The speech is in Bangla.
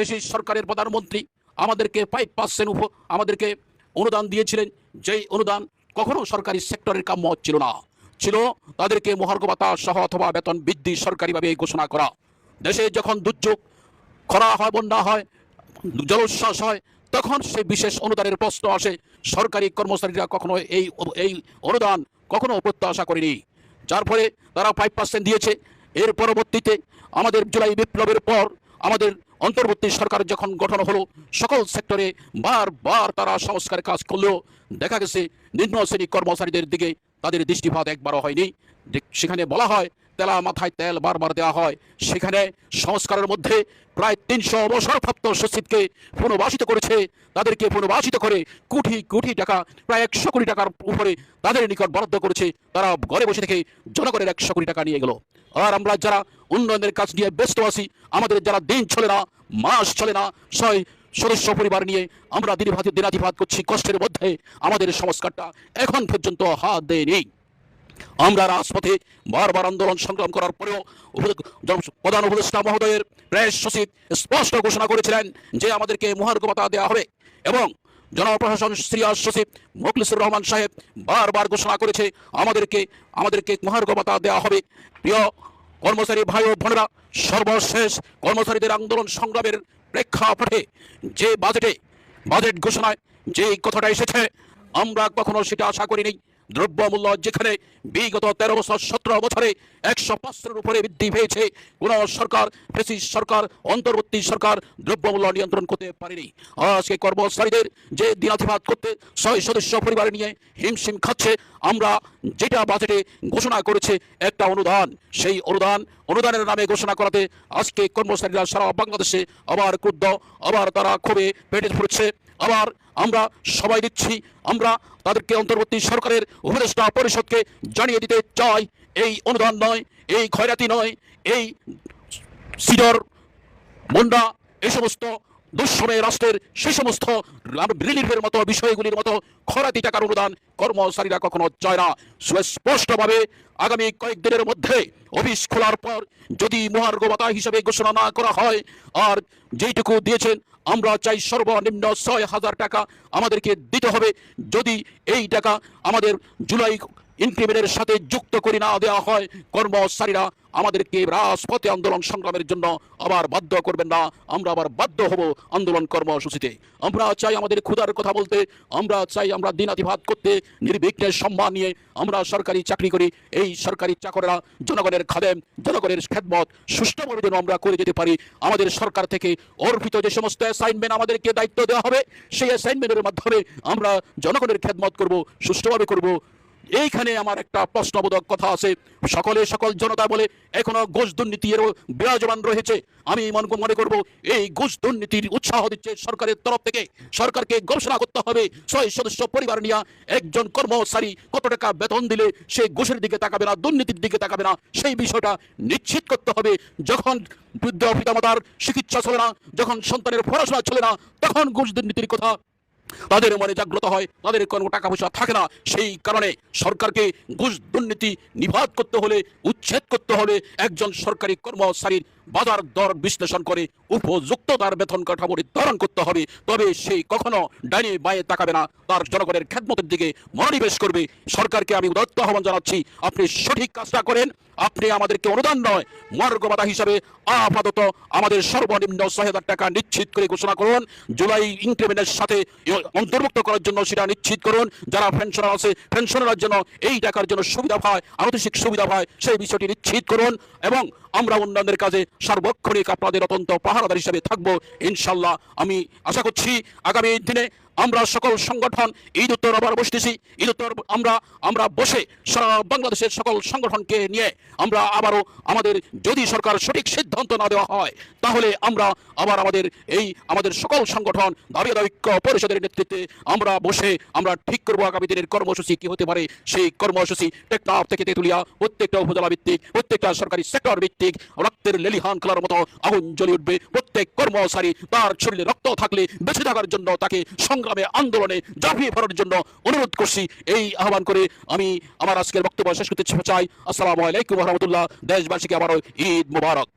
দেশের সরকারের প্রধানমন্ত্রী আমাদেরকে ফাইভ পার্সেন্ট উপ আমাদেরকে অনুদান দিয়েছিলেন। যেই অনুদান কখনো সরকারি সেক্টরের কাম্য ছিল না। ছিল তাদেরকে মহার্ঘ ভাতা সহ অথবা বেতন বৃদ্ধি সরকারিভাবে ঘোষণা করা। দেশে যখন দুর্যোগ, খরা হয়, বন্যা হয়, জলোচ্ছ্বাস হয়, তখন সে বিশেষ অনুদানের প্রশ্ন আসে। সরকারি কর্মচারীরা কখনো এই এই অনুদান কখনো প্রত্যাশা করেনি। যার ফলে তারা ফাইভ পার্সেন্ট দিয়েছে। এর পরবর্তীতে আমাদের জুলাই বিপ্লবের পর আমাদের অন্তর্বর্তী সরকার যখন গঠন হলো, সকল সেক্টরে বারবার তারা সংস্কারের কাজ করলেও দেখা গেছে নিম্ন শ্রেণি কর্মচারীদের দিকে তাদের দৃষ্টিপাত একবারও হয়নি। সেখানে বলা হয়, তেলা মাথায় তেল বারবার দেওয়া হয়। সেখানে সংস্কারের মধ্যে প্রায় তিনশো অবসরপ্রাপ্ত সচিবকে পুনর্বাসিত করেছে। তাদেরকে পুনর্বাসিত করে কোটি কোটি টাকা, প্রায় একশো কোটি টাকার উপরে তাদের নিকট বরাদ্দ করেছে। তারা ঘরে বসে থেকে জনগণের একশো কোটি টাকা নিয়ে গেল। আর আমরা যারা উন্নয়নের কাজ নিয়ে ব্যস্ত আছি, আমাদের যারা দিন চলে না, মাস চলে না, ছয় সদস্য পরিবার নিয়ে আমরা দিনভাতি দিনাতিপাত করছি, কষ্টের মধ্যে আমাদের সংস্কারটা এখন পর্যন্ত হাত দেয়নি। আমরা রাজপথে বারবার আন্দোলন সংগ্রাম করার পরেও প্রধান উপদেষ্টা মহোদয়ের প্রেস সচিব স্পষ্ট ঘোষণা করেছিলেন যে আমাদেরকে মহার্ঘ ভাতা দেওয়া হবে এবং জনপ্রশাসন সিরিয়াস সচিব মুখলিসুর রহমান সাহেব বারবার ঘোষণা করেছে, আমাদেরকে আমাদেরকে মহার্ঘ ভাতা দেওয়া হবে। প্রিয় কর্মচারী ভাই ও বোনেরা, সর্বশেষ কর্মচারীদের আন্দোলন সংগ্রামের প্রেক্ষাপটে যে বাজেটে, বাজেট ঘোষণায় যে কথাটা এসেছে, আমরা কখনো সেটা আশা করিনি। দ্রব্যমূল্য যেখানে বিগত তেরো বছর, সতেরো বছরে একশো পাঁচশোর উপরে বৃদ্ধি পেয়েছে, কোন সরকার ফেসিস সরকার, অন্তর্বর্তী সরকার দ্রব্যমূল্য নিয়ন্ত্রণ করতে পারেনি। আজকে কর্মচারীদের যে দিনাতিপাত করতে ছয় সদস্য পরিবার নিয়ে হিমশিম খাচ্ছে, আমরা যেটা বাজেটে ঘোষণা করেছে একটা অনুদান। সেই অনুদান, অনুদানের নামে ঘোষণা করাতে আজকে কর্মচারীরা সারা বাংলাদেশে আবার ক্রুদ্ধ, আবার তারা ক্ষোভে পেটে পড়ছে। আবার আমরা সবাই দিচ্ছি, আমরা তাদেরকে অন্তর্বর্তী সরকারের উপদেষ্টা পরিষদকে জানিয়ে দিতে চাই, এই অনুদান নয়, এই খয়রাতি নয়, এই সিডর, মুন্ডা এই সমস্ত দুঃসময়ে রাষ্ট্রের সেই সমস্ত রিলিফের মতো বিষয়গুলির মতো খরাতি টাকার অনুদান কর্মচারীরা কখনো চায় না। সুস্পষ্টভাবে আগামী কয়েকদিনের মধ্যে অফিস খোলার পর যদি মহার্ঘ ভাতা হিসেবে ঘোষণা না করা হয়, আর যেইটুকু দিয়েছেন আমরা চাই সর্বনিম্ন ছয় হাজার টাকা আমাদেরকে দিতে হবে। যদি এই টাকা আমাদের জুলাই ইনক্রিমেন্টের সাথে যুক্ত করে না দেওয়া হয়। কর্মচারীরা আমাদেরকে রাজপথে আন্দোলন সংগ্রামের জন্য আবার বাধ্য করবেন না। আমরা আবার বাধ্য হব আন্দোলন কর্মসূচিতে। আমরা চাই আমাদের ক্ষুধার কথা বলতে, আমরা চাই আমরা দিনাতিভাত করতে নির্বিঘ্নের সম্মান নিয়ে আমরা সরকারি চাকরি করি। এই সরকারি চাকরেরা জনগণের খাদেম জনগণের খেদমত সুষ্ঠুভাবে যেন আমরা করে যেতে পারি। আমাদের সরকার থেকে অর্পিত যে সমস্ত অ্যাসাইনমেন্ট আমাদেরকে দায়িত্ব দেওয়া হবে, সেই অ্যাসাইনমেন্টের মাধ্যমে আমরা জনগণের খেদমত করব, সুষ্ঠুভাবে করব। এইখানে আমার একটা প্রশ্নবোধক কথা আছে। সকলে সকল জনতা বলে এখনও ঘুষ দুর্নীতি এরও বিরাজমান রয়েছে। আমি মন মনে করব, এই ঘুষ দুর্নীতির উৎসাহ দিচ্ছে সরকারের তরফ থেকে। সরকারকে গবেষণা করতে হবে, ছয় সদস্য পরিবার নিয়ে একজন কর্মচারী কত টাকা বেতন দিলে সে ঘুষের দিকে তাকাবে না, দুর্নীতির দিকে তাকাবে না, সেই বিষয়টা নিশ্চিত করতে হবে। যখন বৃদ্ধ পিতামাতার চিকিৎসা চলে না, যখন সন্তানের পড়াশোনা চলে না, তখন ঘুষ দুর্নীতির কথা তাদের মনে জাগ্রত হয়, তাদের কোনো টাকা পয়সা থাকে না। সেই কারণে সরকারকে ঘুষ দুর্নীতি নিভাত করতে হলে, উচ্ছেদ করতে হবে একজন সরকারি কর্মচারীর বাজার দর বিশ্লেষণ করে উপযুক্ত তার বেতন কাঠামো নির্ধারণ করতে হবে। তবে সেই কখনো ডাইনে বায়ে তাকাবে না, তার জনগণের খেদমতের দিকে মনোনিবেশ করবে। সরকারকে আমি উদত্ত আহ্বান জানাচ্ছি, আপনি সঠিক কাজটা করেন আপনি আমাদেরকে অনুদান নয়, মর্গবাদা হিসাবে আপাতত আমাদের সর্বনিম্ন ছয় হাজার টাকা নিশ্চিত করে ঘোষণা করুন। জুলাই ইনক্রিমেন্টের সাথে অন্তর্ভুক্ত করার জন্য সেটা নিশ্চিত করুন। যারা পেনশনার আছে পেনশনার জন্য এই টাকার জন্য সুবিধা পায় আনুষ্ঠানিক সুবিধা পায়, সেই বিষয়টি নিশ্চিত করুন এবং আমরা উন্নয়নের কাজে সার্বক্ষণিক আপনাদের অত্যন্ত পাহারাদার হিসাবে থাকব। ইনশাল্লাহ আমি আশা করছি আগামী দিনে আমরা সকল সংগঠন ঈদ উত্তর আবার বসতেছি। ঈদ উত্তর আমরা আমরা বসে বাংলাদেশের সকল সংগঠনকে নিয়ে আমরা আবারও আমাদের যদি সরকার সঠিক সিদ্ধান্ত না দেওয়া হয়, তাহলে আমরা আবার আমাদের এই আমাদের সকল সংগঠন দাবি ঐক্য পরিষদের নেতৃত্বে আমরা বসে আমরা ঠিক করব আগামী দিনের কর্মসূচি কি হতে পারে। সেই কর্মসূচি টেকনাফ থেকে তেতুলিয়া, প্রত্যেকটা উপজেলা ভিত্তিক, প্রত্যেকটা সরকারি সেক্টর ভিত্তিক রক্তের লেলিহান খেলার মতো আগুন জ্বলে উঠবে। প্রত্যেক কর্মচারী তার শরীরে রক্ত থাকলে বেঁচে থাকার জন্য তাকে সংগ্রামে, আন্দোলনে ঝাঁপিয়ে পড়ার জন্য অনুরোধ করছি। এই আহ্বান করে আমি আমার আজকের বক্তব্য শেষ করতে চাই। আসসালামু আলাইকুম রহমতুল্লাহ। দেশবাসীকে আবারও ঈদ মুবারক।